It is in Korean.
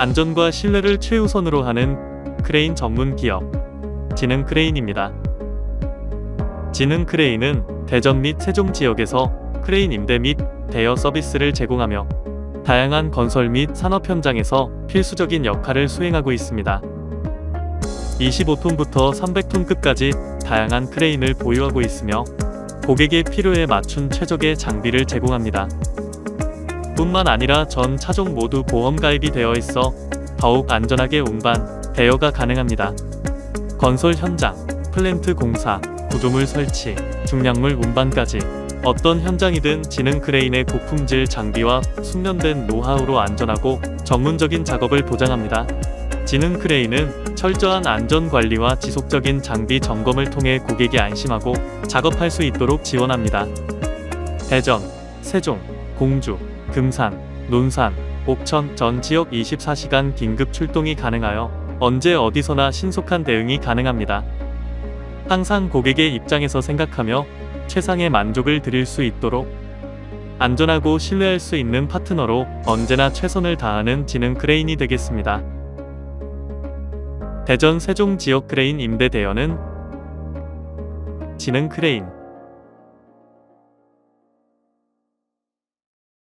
안전과 신뢰를 최우선으로 하는 크레인 전문 기업 지능 크레인입니다. 지능 크레인은 대전 및 세종 지역에서 크레인 임대 및 대여 서비스를 제공하며 다양한 건설 및 산업 현장에서 필수적인 역할을 수행하고 있습니다. 25톤부터 300톤급까지 다양한 크레인을 보유하고 있으며 고객의 필요에 맞춘 최적의 장비를 제공합니다. 뿐만 아니라 전 차종 모두 보험 가입이 되어 있어 더욱 안전하게 운반, 대여가 가능합니다. 건설 현장, 플랜트 공사, 구조물 설치, 중량물 운반까지 어떤 현장이든 지능 크레인의 고품질 장비와 숙련된 노하우로 안전하고 전문적인 작업을 보장합니다. 지능 크레인은 철저한 안전 관리와 지속적인 장비 점검을 통해 고객이 안심하고 작업할 수 있도록 지원합니다. 대전, 세종, 공주, 금산, 논산, 옥천 전 지역 24시간 긴급 출동이 가능하여 언제 어디서나 신속한 대응이 가능합니다. 항상 고객의 입장에서 생각하며 최상의 만족을 드릴 수 있도록 안전하고 신뢰할 수 있는 파트너로 언제나 최선을 다하는 지능 크레인이 되겠습니다. 대전 세종 지역 크레인 임대 대여는 지능 크레인